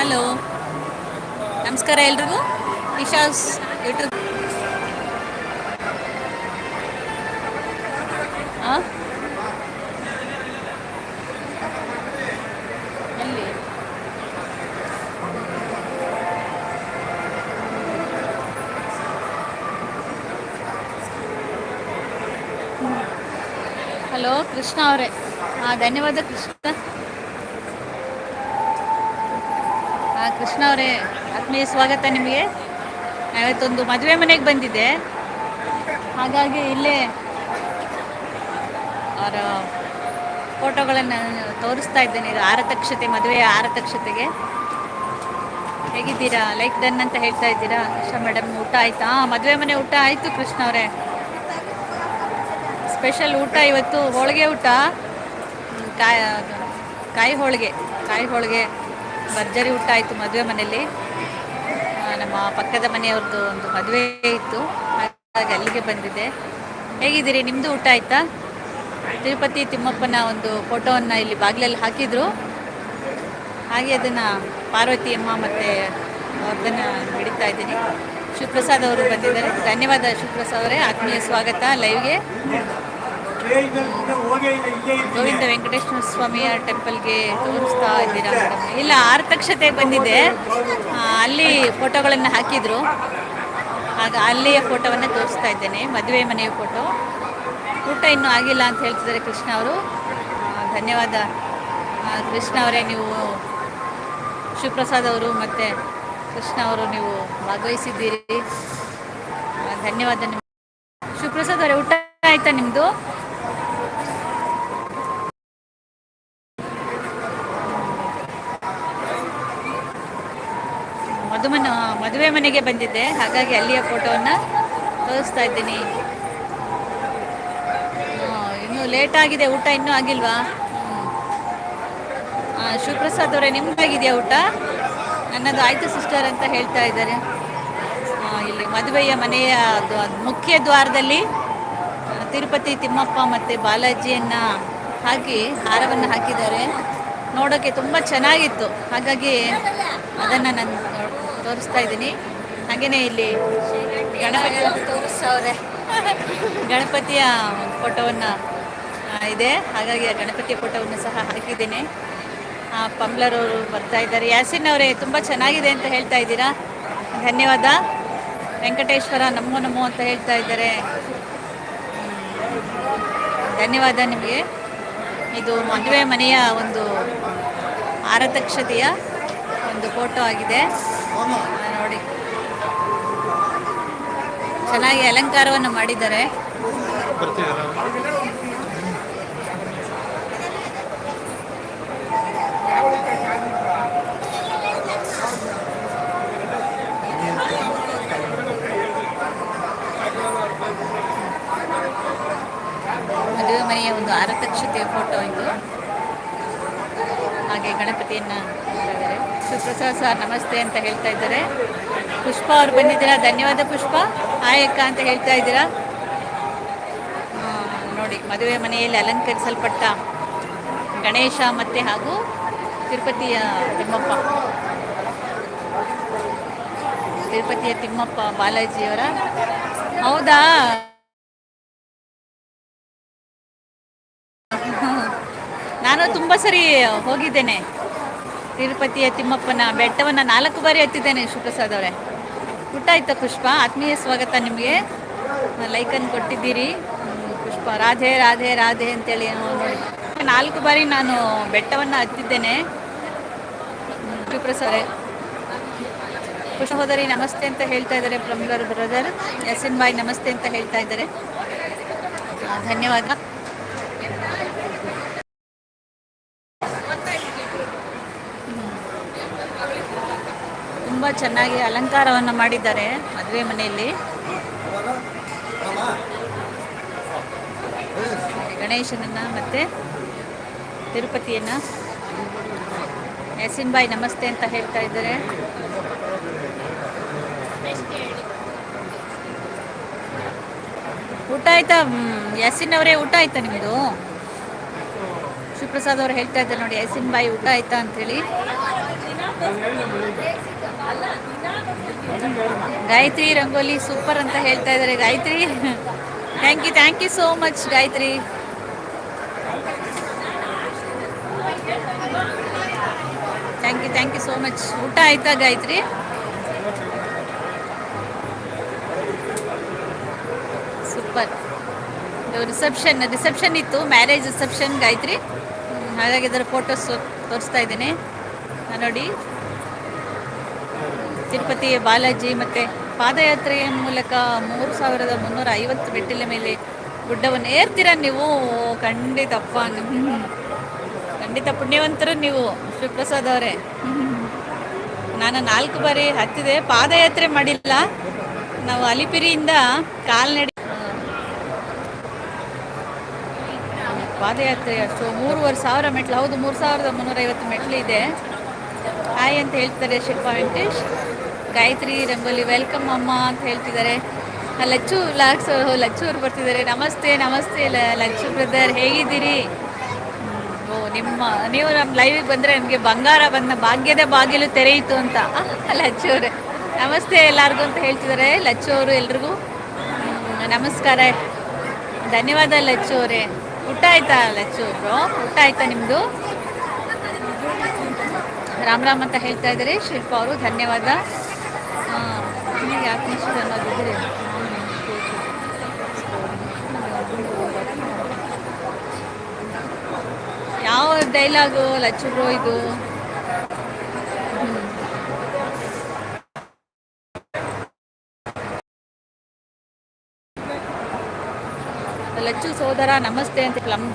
Hello. ನಮಸ್ಕಾರ ಎಲ್ರಿಗೂ. ಇಶಾಸ್ ಯೂಟ್ಯೂಬ್ ಎಲ್ಲಿ? ಹಲೋ ಕೃಷ್ಣ ಅವರೇ. ಹಾಂ ಧನ್ಯವಾದ ಕೃಷ್ಣ. ಕೃಷ್ಣ ಅವರೇ, ಆತ್ಮೀಯ ಸ್ವಾಗತ ನಿಮಗೆ. ಇವತ್ತೊಂದು ಮದುವೆ ಮನೆಗೆ ಬಂದಿದ್ದೆ. ಹಾಗಾಗಿ ಇಲ್ಲೇ ಅವರ ಫೋಟೋಗಳನ್ನು ತೋರಿಸ್ತಾ ಇದ್ದೇನೆ. ಇದು ಆರತಕ್ಷತೆ, ಮದುವೆಯ ಆರತಕ್ಷತೆಗೆ. ಹೇಗಿದ್ದೀರಾ? ಲೈಕ್ ಡನ್ ಅಂತ ಹೇಳ್ತಾ ಇದ್ದೀರಾ? ಕೃಷ್ಣ ಮೇಡಮ್, ಊಟ ಆಯ್ತಾ? ಮದುವೆ ಮನೆ ಊಟ ಆಯಿತು ಕೃಷ್ಣ ಅವರೇ. ಸ್ಪೆಷಲ್ ಊಟ ಇವತ್ತು, ಹೋಳಿಗೆ ಊಟ. ಕಾಯಿ ಕಾಯಿ ಹೋಳಿಗೆ ಕಾಯಿ ಹೋಳಿಗೆ. ಭರ್ಜರಿ ಊಟ ಆಯಿತು ಮದುವೆ ಮನೆಯಲ್ಲಿ. ನಮ್ಮ ಪಕ್ಕದ ಮನೆಯವ್ರದ್ದು ಒಂದು ಮದುವೆ ಇತ್ತು. ಹಾಗಾಗಿ ಅಲ್ಲಿಗೆ ಬಂದಿದ್ದೆ. ಹೇಗಿದ್ದೀರಿ? ನಿಮ್ಮದು ಊಟ ಆಯಿತಾ? ತಿರುಪತಿ ತಿಮ್ಮಪ್ಪನ ಒಂದು ಫೋಟೋವನ್ನು ಇಲ್ಲಿ ಬಾಗಿಲಲ್ಲಿ ಹಾಕಿದರು. ಹಾಗೆ ಅದನ್ನು ಪಾರ್ವತಿ ಅಮ್ಮ ಮತ್ತು ಅವ್ರದನ್ನು ಹಿಡಿತಾ ಇದ್ದೀನಿ. ಶಿವಪ್ರಸಾದ್ ಅವರು ಬಂದಿದ್ದಾರೆ. ಧನ್ಯವಾದ ಶಿವಪ್ರಸಾದ್ ಅವರೇ. ಆತ್ಮೀಯ ಸ್ವಾಗತ ಲೈವ್ಗೆ. ಗೋವಿಂದ ವೆಂಕಟೇಶ್ವರ ಸ್ವಾಮಿಯ ಟೆಂಪಲ್ಗೆ ತೋರಿಸ್ತಾ ಇದ್ದೀರಾ ಮೇಡಮ್? ಇಲ್ಲ ಆರ್ತಕ್ಷತೆ ಬಂದಿದೆ. ಅಲ್ಲಿ ಫೋಟೋಗಳನ್ನು ಹಾಕಿದ್ರು. ಆಗ ಅಲ್ಲಿಯ ಫೋಟೋವನ್ನು ತೋರಿಸ್ತಾ ಇದ್ದೇನೆ ಮದುವೆ ಮನೆಯ ಫೋಟೋ. ಊಟ ಇನ್ನೂ ಆಗಿಲ್ಲ ಅಂತ ಹೇಳ್ತಿದ್ದಾರೆ ಕೃಷ್ಣ ಅವರು. ಧನ್ಯವಾದ. ಕೃಷ್ಣ ಅವರೇ ನೀವು ಶಿವಪ್ರಸಾದ್ ಅವರು ಮತ್ತು ಕೃಷ್ಣ ಅವರು ನೀವು ಭಾಗವಹಿಸಿದ್ದೀರಿ. ಧನ್ಯವಾದ ನಿಮ್ಮ ಶಿವಪ್ರಸಾದ್ ಅವರೇ ಊಟ ಆಯ್ತಾ ನಿಮ್ಮದು ಮದುಮನ ಮದುವೆ ಮನೆಗೆ ಬಂದಿದ್ದೆ. ಹಾಗಾಗಿ ಅಲ್ಲಿಯ ಫೋಟೋವನ್ನು ತೋರಿಸ್ತಾ ಇದ್ದೀನಿ. ಇನ್ನು ಲೇಟ್ ಆಗಿದೆ. ಊಟ ಇನ್ನೂ ಆಗಿಲ್ವಾ? ಶಿವಪ್ರಸಾದ್ ಅವರೇ ನಿಮ್ದಾಗಿದೆಯಾ ಊಟ? ನನ್ನದು ಆಯ್ತು ಸಿಸ್ಟರ್ ಅಂತ ಹೇಳ್ತಾ ಇದ್ದಾರೆ. ಇಲ್ಲಿ ಮದುವೆಯ ಮನೆಯ ಮುಖ್ಯ ದ್ವಾರದಲ್ಲಿ ತಿರುಪತಿ ತಿಮ್ಮಪ್ಪ ಮತ್ತು ಬಾಲಾಜಿಯನ್ನು ಹಾಕಿ, ಹಾರವನ್ನು ಹಾಕಿದ್ದಾರೆ. ನೋಡೋಕ್ಕೆ ತುಂಬ ಚೆನ್ನಾಗಿತ್ತು. ಹಾಗಾಗಿ ಅದನ್ನು ನಾನು ತೋರಿಸ್ತಾ ಇದ್ದೀನಿ. ಹಾಗೆಯೇ ಇಲ್ಲಿ ಗಣಪತಿ ಗಣಪತಿಯ ಫೋಟೋವನ್ನು ಇದೆ. ಹಾಗಾಗಿ ಆ ಗಣಪತಿಯ ಫೋಟೋವನ್ನು ಸಹ ಹಾಕಿದ್ದೀನಿ. ಆ, ಪಂಬ್ಲರವರು ಬರ್ತಾ ಇದ್ದಾರೆ. ಯಾಸಿನ್ ಅವರೇ ತುಂಬ ಚೆನ್ನಾಗಿದೆ ಅಂತ ಹೇಳ್ತಾ ಇದ್ದೀರಾ? ಧನ್ಯವಾದ. ವೆಂಕಟೇಶ್ವರ ನಮೋ ನಮೋ ಅಂತ ಹೇಳ್ತಾ ಇದ್ದಾರೆ. ಧನ್ಯವಾದ ನಿಮಗೆ. ಇದು ಮದುವೆ ಮನೆಯ ಒಂದು ಆರತಕ್ಷತೆಯ ಒಂದು ಫೋಟೋ ಆಗಿದೆ. ನೋಡಿ. ಚೆನ್ನಾಗಿ ಅಲಂಕಾರವನ್ನು ಮಾಡಿದ್ದಾರೆ. ಮದುವೆ ಮನೆಯ ಒಂದು ಆರತಕ್ಷತೆಯ ಫೋಟೋ ಇದು. ಹಾಗೆ ಗಣಪತಿಯನ್ನ ಸುಪ್ರಸಾದ್ ಸರ್ ನಮಸ್ತೆ ಅಂತ ಹೇಳ್ತಾ ಇದ್ದಾರೆ. ಪುಷ್ಪ ಅವ್ರು ಬಂದಿದ್ದೀರಾ? ಧನ್ಯವಾದ ಪುಷ್ಪ. ಆಯಕ್ಕ ಅಂತ ಹೇಳ್ತಾ ಇದ್ದೀರಾ? ನೋಡಿ, ಮದುವೆ ಮನೆಯಲ್ಲಿ ಅಲಂಕರಿಸಲ್ಪಟ್ಟ ಗಣೇಶ ಮತ್ತೆ ಹಾಗೂ ತಿರುಪತಿಯ ತಿಮ್ಮಪ್ಪ. ತಿರುಪತಿಯ ತಿಮ್ಮಪ್ಪ ಬಾಲಾಜಿಯವರ. ಹೌದಾ? ನಾನು ತುಂಬ ಸರಿ ಹೋಗಿದ್ದೇನೆ. ತಿರುಪತಿಯ ತಿಮ್ಮಪ್ಪನ ಬೆಟ್ಟವನ್ನು ನಾಲ್ಕು ಬಾರಿ ಹತ್ತಿದ್ದೇನೆ ಶಿವಪ್ರಸಾದ್ ಅವರೇ. ಊಟ ಆಯ್ತಾ ಪುಷ್ಪ? ಆತ್ಮೀಯ ಸ್ವಾಗತ ನಿಮಗೆ. ಲೈಕನ್ನು ಕೊಟ್ಟಿದ್ದೀರಿ. ಪುಷ್ಪ, ರಾಧೆ ರಾಧೆ ರಾಧೆ ಅಂತೇಳಿ ನೋಡಿ. ನಾಲ್ಕು ಬಾರಿ ನಾನು ಬೆಟ್ಟವನ್ನು ಹತ್ತಿದ್ದೇನೆ. ಶಿವಪ್ರಸಾದ್ ಅವರೇ. ಪುಷ್ಪ ಹೋದರಿ, ನಮಸ್ತೆ ಅಂತ ಹೇಳ್ತಾ ಇದ್ದಾರೆ ಪ್ರಮುಖರು ಬ್ರದರ್. ಎನ್ ಬಾಯ್, ನಮಸ್ತೆ ಅಂತ ಹೇಳ್ತಾ ಇದ್ದಾರೆ. ಧನ್ಯವಾದ. ಚೆನ್ನಾಗಿ ಅಲಂಕಾರವನ್ನು ಮಾಡಿದ್ದಾರೆ ಮದುವೆ ಮನೆಯಲ್ಲಿ. ಗಣೇಶನನ್ನ ಮತ್ತೆ ತಿರುಪತಿಯನ್ನ. ಯಸಿನ್ ಬಾಯಿ ನಮಸ್ತೆ ಅಂತ ಹೇಳ್ತಾ ಇದ್ದಾರೆ. ಊಟ ಆಯ್ತಾ? ಯಸಿನ್ ಅವರೇ, ಊಟ ಆಯ್ತಾ ನಿಮ್ಮದು ಶಿವಪ್ರಸಾದ್ ಅವ್ರು ಹೇಳ್ತಾ ಇದ್ದಾರೆ ನೋಡಿ ಯಸಿನ್ ಬಾಯಿ ಊಟ ಆಯ್ತಾ ಅಂತೇಳಿ. ಗಾಯತ್ರಿ ರಂಗೋಲಿ ಸೂಪರ್ ಅಂತ ಹೇಳ್ತಾ ಇದ್ದಾರೆ. Gayatri thank you thank you so much Gayatri. Thank you thank you so much ಊಟ ಆಯ್ತಾ ಗಾಯತ್ರಿ? ಸೂಪರ್. ರಿಸೆಪ್ಷನ್ ರಿಸೆಪ್ಷನ್ ಇತ್ತು ಮ್ಯಾರೇಜ್ ರಿಸೆಪ್ಷನ್ ಗಾಯತ್ರಿ. ಹಾಗಾಗಿ ಇದರ ಫೋಟೋಸ್ ತೋರಿಸ್ತಾ ಇದ್ದೀನಿ. ನೋಡಿ. ತಿರುಪತಿ ಬಾಲಾಜಿ ಮತ್ತು ಪಾದಯಾತ್ರೆಯ ಮೂಲಕ ಮೂರು ಸಾವಿರದ ಮುನ್ನೂರ ಐವತ್ತು ಮೆಟ್ಟಿಲ ಮೇಲೆ ಗುಡ್ಡವನ್ನು ಏರ್ತೀರ ನೀವು? ಖಂಡಿತಪ್ಪ. ಖಂಡಿತ ಪುಣ್ಯವಂತರು ನೀವು, ಶಿವಪ್ರಸಾದ್ ಅವರೇ. ನಾನು ನಾಲ್ಕು ಬಾರಿ ಹತ್ತಿದೆ. ಪಾದಯಾತ್ರೆ ಮಾಡಿಲ್ಲ. ನಾವು ಅಲಿಪಿರಿಯಿಂದ ಕಾಲ್ನಡಿ ಪಾದಯಾತ್ರೆ ಅಷ್ಟು ಮೂರುವರೆ ಸಾವಿರ ಮೆಟ್ಲು ಹೌದು, ಮೂರು ಸಾವಿರದ ಮುನ್ನೂರೈವತ್ತು ಮೆಟ್ಲು ಇದೆ. ಹಾಯ್ ಅಂತ ಹೇಳ್ತಾರೆ ಶಿಲ್ಪಾ ವೆಂಕಟೇಶ್. ಗಾಯತ್ರಿ ರಂಗೋಲಿ ವೆಲ್ಕಮ್ ಅಮ್ಮ ಅಂತ ಹೇಳ್ತಿದ್ದಾರೆ. ಲಚ್ಚು ಲಾಕ್ಸ್ ಲಚ್ಚು ಅವ್ರು ಬರ್ತಿದ್ದಾರೆ. ನಮಸ್ತೆ ನಮಸ್ತೆ ಲಚ್ಚು ಬ್ರದರ್, ಹೇಗಿದ್ದೀರಿ? ಓ, ನಿಮ್ಮ, ನೀವು ನಮ್ಮ ಲೈವಿಗೆ ಬಂದರೆ ನಮಗೆ ಬಂಗಾರ ಬಂದ ಭಾಗ್ಯದ ಬಾಗಿಲು ತೆರೆಯಿತು ಅಂತ. ಲಚ್ಚು ಅವರೇ, ನಮಸ್ತೆ ಎಲ್ಲರಿಗೂ ಅಂತ ಹೇಳ್ತಿದ್ದಾರೆ. ಲಚ್ಚು ಅವರು ಎಲ್ರಿಗೂ. ನಮಸ್ಕಾರ. ಧನ್ಯವಾದ ಲಚ್ಚು ಅವರೇ. ಊಟ ಆಯ್ತಾ ಲಚ್ಚು ಅವರು ಊಟ ಆಯ್ತಾ ನಿಮ್ಮದು ರಾಮ್ ರಾಮ್ ಅಂತ ಹೇಳ್ತಾ ಇದ್ದಾರೆ. ಶಿಲ್ಪ ಅವರು, ಧನ್ಯವಾದ. ಯಾವ ಡೈಲಾಗು ಲಚ್ಚು ಬ್ರೋ ಇದು? ಲಚ್ಚು ಸೋದರ, ನಮಸ್ತೆ ಅಂತ ಪ್ಲಮ್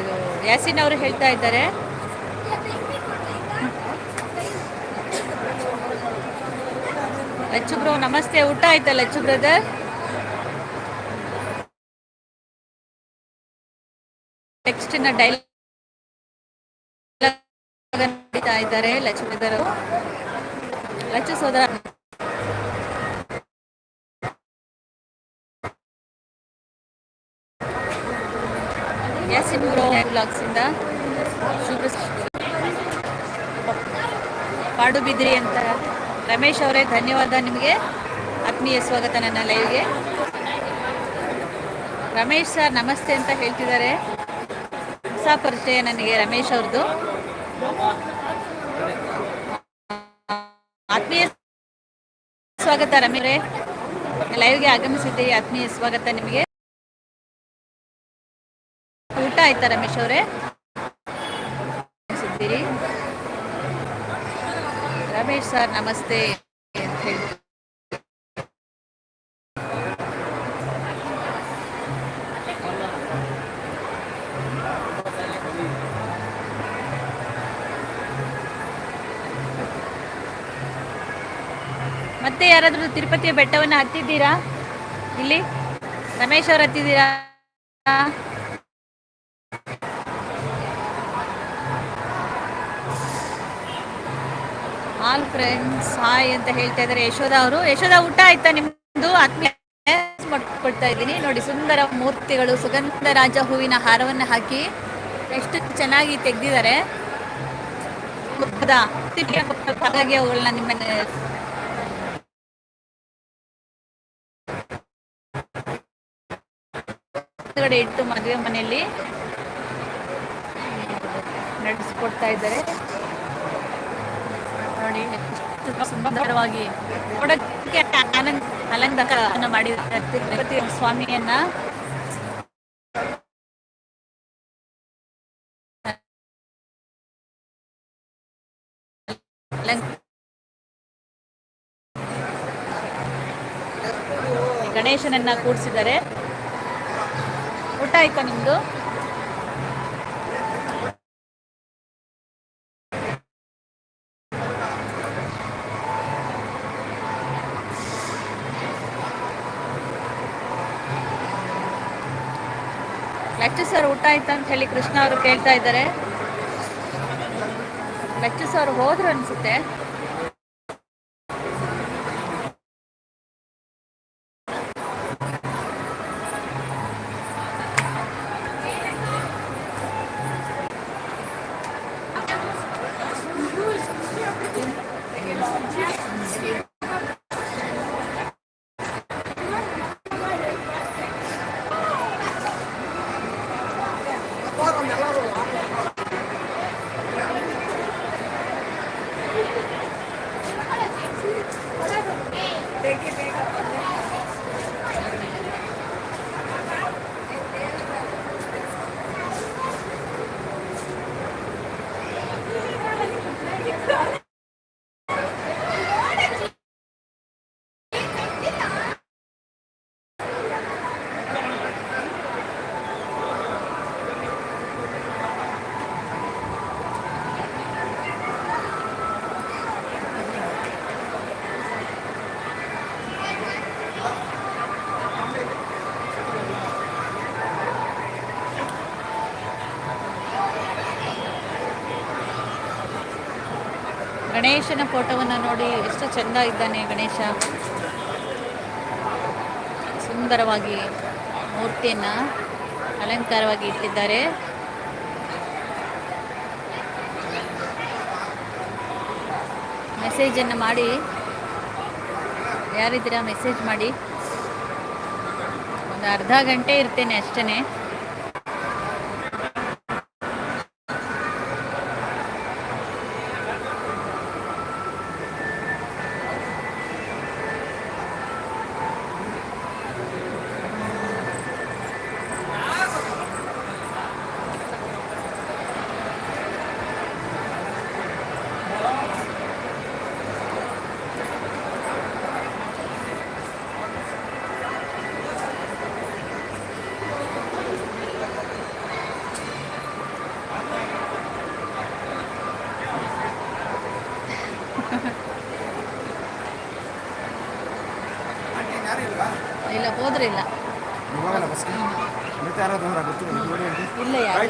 ಇದು, ಯಾಸಿನ್ ಅವರು ಹೇಳ್ತಾ ಇದ್ದಾರೆ. ಲಚ್ಚು ಬ್ರೋ ನಮಸ್ತೆ. ಊಟ ಆಯ್ತಾ ಲಚ್ಚು ಬ್ರದರ್? ಟೆಕ್ಸ್ಟಿನ ಡೈಲಾಗ್ ಇದ್ದಾರೆ ಲಚ್ಚು ಬ್ರದರ್ ಲಚ್ಚು ಸೋದರ. ಯಾಸಿನ್ ಬ್ರೋ ಬ್ಲಾಗ್ಸ್ ಇಂದ ಶುಭ ಪಾಡುಬಿದ್ರಿ ಅಂತ. ರಮೇಶ್ ಅವರೇ, ಧನ್ಯವಾದ ನಿಮಗೆ. ಆತ್ಮೀಯ ಸ್ವಾಗತ ನನ್ನ ಲೈವ್ಗೆ. ರಮೇಶ್ ಸರ್, ನಮಸ್ತೆ ಅಂತ ಹೇಳ್ತಿದ್ದಾರೆ. ಹೊಸ ಪರಿಚಯ ನನಗೆ ರಮೇಶ್ ಅವ್ರದ್ದು. ಆತ್ಮೀಯ ಸ್ವಾಗತ ರಮೇಶ್ ಲೈವ್ಗೆ ಆಗಮಿಸಿದ್ದೀರಿ ಆತ್ಮೀಯ ಸ್ವಾಗತ ನಿಮಗೆ. ಊಟ ಆಯ್ತಾ ರಮೇಶ್ ಅವರೇ? ರಮೇಶ್ ಸರ್ ನಮಸ್ತೆ ಅಂತ ಮತ್ತೆ ಯಾರಾದರೂ ತಿರುಪತಿಯ ಬೆಟ್ಟವನ್ನು ಹತ್ತಿದ್ದೀರಾ? ಇಲ್ಲಿ? ರಮೇಶ್ ಅವ್ರು ಹತ್ತಿದ್ದೀರಾ? ಫ್ರೆಂಡ್ಸ್ ಹಾಯ್ ಅಂತ ಹೇಳ್ತಾ ಇದ್ದಾರೆ ಯಶೋಧ ಅವರು. ಯಶೋಧ, ಊಟ ಆಯ್ತಾ ನಿಮ್ದು? ಆತ್ಮೀಯ ಕೊಡ್ತಾ ಇದ್ದೀನಿ. ನೋಡಿ, ಸುಂದರ ಮೂರ್ತಿಗಳು ಸುಗಂಧರಾಜ ಹೂವಿನ ಹಾರವನ್ನು ಹಾಕಿ ಎಷ್ಟು ಚೆನ್ನಾಗಿ ತೆಗೆದಿದ್ದಾರೆ? ಹಾಗಾಗಿ ಅವುಗಳನ್ನ ನಿಮ್ಮ ಇಟ್ಟು ಮದುವೆ ಮನೆಯಲ್ಲಿ ನಡೆಸ್ಕೊಡ್ತಾ ಇದ್ದಾರೆ. ಎಷ್ಟು ಸುಂದರವಾಗಿ ನೋಡಕ್ಕೆ ಆನಂದ ಅಲಂಕಾರ ಮಾಡಿ ಸ್ವಾಮಿಯನ್ನ ಗಣೇಶನನ್ನ ಕೂಡಿಸಿದ್ದಾರೆ. ಊಟ ಆಯ್ತಾ ನಿಮ್ದು? ಆಯ್ತಾ ಅಂತ ಹೇಳಿ ಕೃಷ್ಣ ಅವರು ಕೇಳ್ತಾ ಇದ್ದಾರೆ. ಲಚ್ಚು ಸರ್ ಹೋದ್ರು ಅನ್ಸುತ್ತೆ. ಗಣೇಶನ ಫೋಟೋವನ್ನು ನೋಡಿ ಎಷ್ಟು ಚೆಂದ ಇದ್ದಾನೆ ಗಣೇಶ. ಸುಂದರವಾಗಿ ಮೂರ್ತಿಯನ್ನು ಅಲಂಕಾರವಾಗಿ ಇಟ್ಟಿದ್ದಾರೆ. ಮೆಸೇಜನ್ನು ಮಾಡಿ. ಯಾರಿದ್ದೀರಾ? ಮೆಸೇಜ್ ಮಾಡಿ. ಒಂದು ಅರ್ಧ ಗಂಟೆ ಇರ್ತೇನೆ ಅಷ್ಟೇ ಇಲ್ಲ ಹೋದ್ರೆ ಇಲ್ಲ ಇವಾಗಲ್ಲ ಬಸ್ ಮತ್ತೆ ಯಾರಾದ್ರು ಅಂದ್ರೆ ಗೊತ್ತಿಲ್ಲ ನೋಡಿ ಅಂತ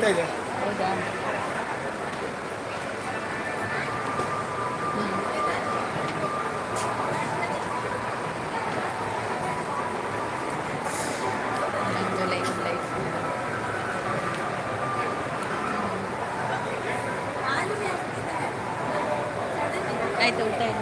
ಇಲ್ಲ ಯಾರು ಕಾಯ್ತಾ ಇದೆ ಹೌದಾ? ನಂದು life, life. ಆಯ್ತಾ ಊಟ ಇಲ್ಲ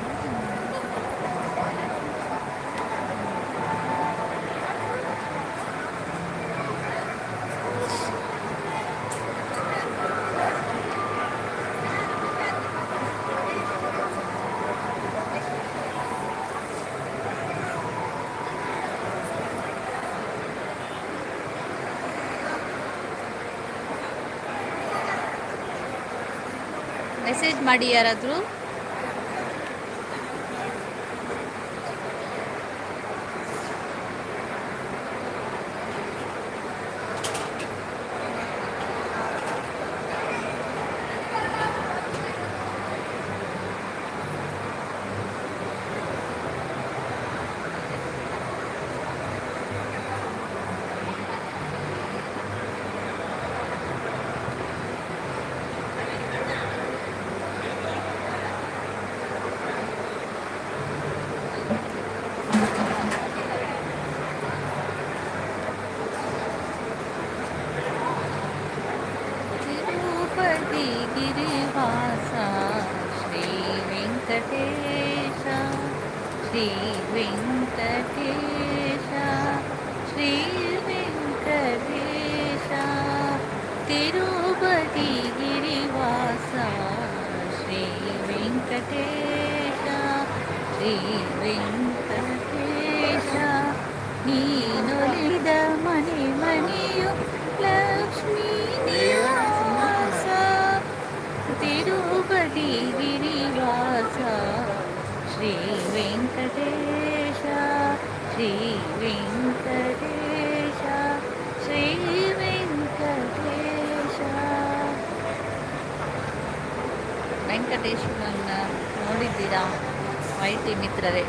ಮೆಸೇಜ್ ಮಾಡಿ ಯಾರಾದರೂ ತಿರುಪತಿ ಗಿರಿವಾಸ ಶ್ರೀ ವೆಂಕಟೇಶ ಶ್ರೀ ವೆಂಕಟೇಶ ಶ್ರೀ ವೆಂಕಟೇಶ ತಿರುಪತಿ ಗಿರಿವಾಸ ಶ್ರೀ ವೆಂಕಟೇಶ ಶ್ರೀ ವೆಂಕಟೇಶ ನೀನೊಲಿದ ಮನೆ ಮನೆಯು ಲಕ್ಷ್ಮೀ ನಿವಾಸ ತಿರುಪತಿ ಗಿರಿವಾಸ ಶ್ರೀ ವೆಂಕಟೇಶ ಶ್ರೀ ವೆಂಕಟೇಶ ಶ್ರೀ ವೆಂಕಟೇಶ ವೆಂಕಟೇಶ್ವರನ್ನ ನೋಡಿದ್ದೀರಾ? ಮಾಹಿತಿ ಮಿತ್ರರೇ.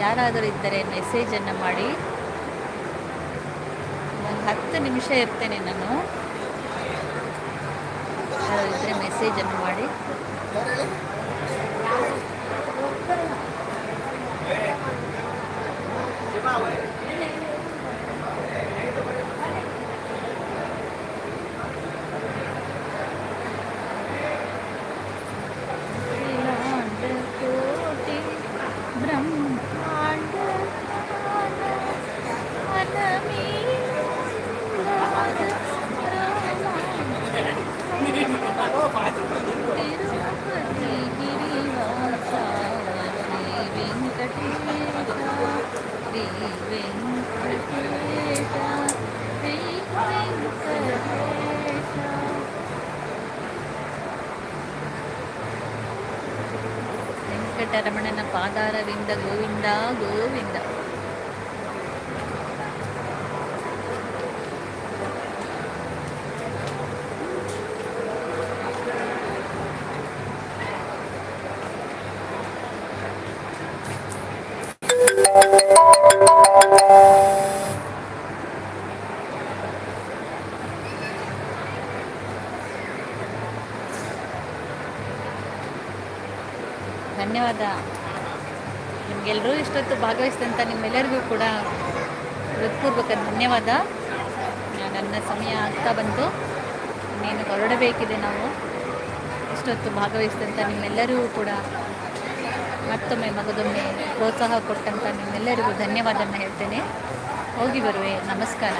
ಯಾರಾದರೂ ಇದ್ದರೆ ಮೆಸೇಜನ್ನು ಮಾಡಿ. ಒಂದು ಹತ್ತು ನಿಮಿಷ ಇರ್ತೇನೆ ನಾನು. ಯಾರಾದರೂ ಇದ್ದರೆ ಮೆಸೇಜನ್ನು ಮಾಡಿ. ವೆಂಕಟರಮಣನ ಪಾದಾರವಿಂದ ಗೋವಿಂದ ಗೋವಿಂದ. ಧನ್ಯವಾದ. ನಿಮಗೆಲ್ಲರೂ ಇಷ್ಟೊತ್ತು ಭಾಗವಹಿಸಿದಂಥ ನಿಮ್ಮೆಲ್ಲರಿಗೂ ಕೂಡ ಹೃತ್ಪೂರ್ವಕ ಧನ್ಯವಾದ. ನನ್ನ ಸಮಯ ಆಗ್ತಾ ಬಂತು. ಇನ್ನೇನು ಹೊರಡಬೇಕಿದೆ ನಾವು. ಇಷ್ಟೊತ್ತು ಭಾಗವಹಿಸಿದಂಥ ನಿಮ್ಮೆಲ್ಲರಿಗೂ ಕೂಡ ಮತ್ತೊಮ್ಮೆ ಮಗದೊಮ್ಮೆ ಪ್ರೋತ್ಸಾಹ ಕೊಟ್ಟಂಥ ನಿಮ್ಮೆಲ್ಲರಿಗೂ ಧನ್ಯವಾದನ ಹೇಳ್ತೇನೆ. ಹೋಗಿ ಬರುವೆ. ನಮಸ್ಕಾರ.